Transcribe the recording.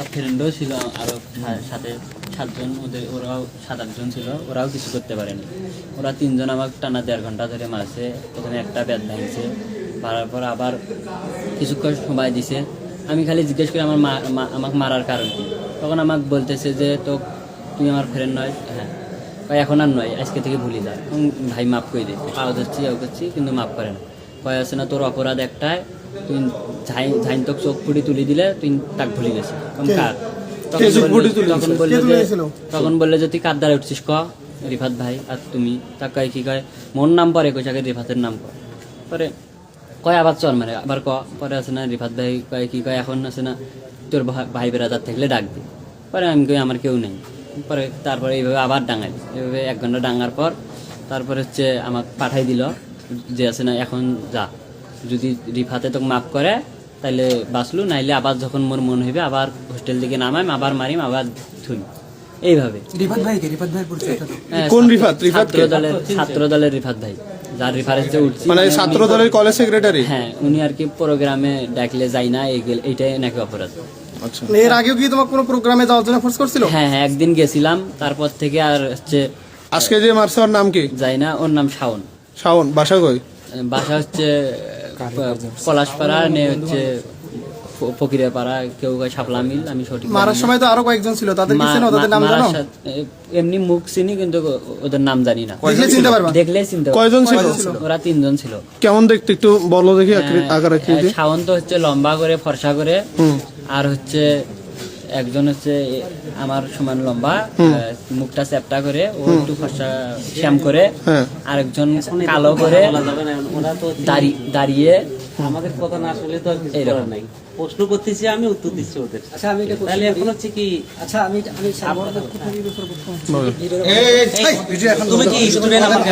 আমার ফ্রেন্ডও ছিল, আরও সা- সাথে সাতজন ওদের, ওরাও সাত, আটজন ছিল, ওরাও কিছু করতে পারেনি। ওরা তিনজন আমাকে টানা দেড় ঘণ্টা ধরে মারছে, প্রথমে একটা ব্যাট ভাঙছে, মারার পর আবার কিছুক্ষণ সময় দিছে। আমি খালি জিজ্ঞেস করি, আমার মা আমাকে মারার কারণ কি? তখন আমাকে বলতেছে যে তো তুমি আমার ফ্রেন্ড নয়। হ্যাঁ। এখন আর নয়, আজকে থেকে ভুলি যা। ভাই, মাফ করে দে। পাওয়া যাচ্ছি ও করছি, কিন্তু মাফ করে না। কয় আছে না তোর অপরাধ একটাই তুই ঝাই ঝাইন তোকে চোখ ফুটি তুলি দিলে তুই তাক ভুলি গেছিস। কার? তখন বললে- যে তখন বললে যে তুই কার দ্বারা উঠছিস ক? রিফাত ভাই আর তুমি? তা কয় কি কয়? মোর নাম পরে কইস আগে রিফাতের নাম কয়? পরে কয় আবার চল মানে আবার ক? পরে আছে না রিফাত ভাই কয় কি কয়? এখন আছে না তোর ভাই বেড়াদার থাকলে ডাকবি। পরে আমি কই আমার কেউ নেই। পরে তারপরে এইভাবে আবার ডাঙাই এইভাবে এক ঘণ্টা ডাঙার পর তারপরে হচ্ছে আমাকে পাঠাই দিল। যে আছে না এখন যা। যদি রিফাতে তোকে মাফ করে তাহলে বাঁচলু নাইলে আবার যখন মোর মন হইবে আবার হোস্টেল থেকে নামাইম আবার মারিম আবার থুই এইভাবে। রিফাত ভাই কে রিফাত তো হ্যাঁ, কোন ছাত্র- রিফাত? রিফাত কে? ছাত্র দলের ছাত্র দলের রিফাত ভাই। যার রেফারেন্সে উঠছি। মানে ছাত্র দলের কলেজ সেক্রেটারি হ্যাঁ উনি আর কি প্রোগ্রামে ডাকলে যাই না এইটাই নাকি অপরাধ। আচ্ছা। এর আগেও কি তোমার কোনো প্রোগ্রামে যাওয়ার জন্য ফোর্স করছিল? হ্যাঁ হ্যাঁ একদিন গেছিলাম তারপর থেকে আর হচ্ছে আজকে যে মারছে ওর নাম কি? যাই না ওর নাম শাওন। শাওন বাসা কই? বাসা হচ্ছে পলাশপাড়া নে হচ্ছে ফ- ফকিরেপাড়া কেউ কয় শাপলা মিল আমি সঠিক মারার সময় তো আরও কয়েকজন ছিল তাদের কি চেনো? তাদের নাম জানো? এমনি মুখ চিনি কিন্তু ওদের নাম জানি না। দেখলে চিনতে পারবা? দেখলেই চিনতে। কয়জন ছিল? ওরা তিনজন ছিল। কেমন দেখতে? একটু বলো দেখি আকৃ- আকার হ্যাঁ, আকৃতি শাওন তো হচ্ছে লম্বা করে ফর্সা করে আর হচ্ছে একজন হচ্ছে আমার সমান লম্বা মুখটা চ্যাপটা করে ও একটু ফর্সা শ্যাম করে হ্যাঁ আরেকজন কালো করে দাঁড়িয়ে আমাদের কথা না শুনলে তো আর কিছু করার নাই প্রশ্ন করতেছি আমি উত্তর দিচ্ছি ওদের আচ্ছা আমি এটা তাহলে এখন হচ্ছে কি আচ্ছা আমি আমি তুমি কি স্টুডেন্ট আমাকে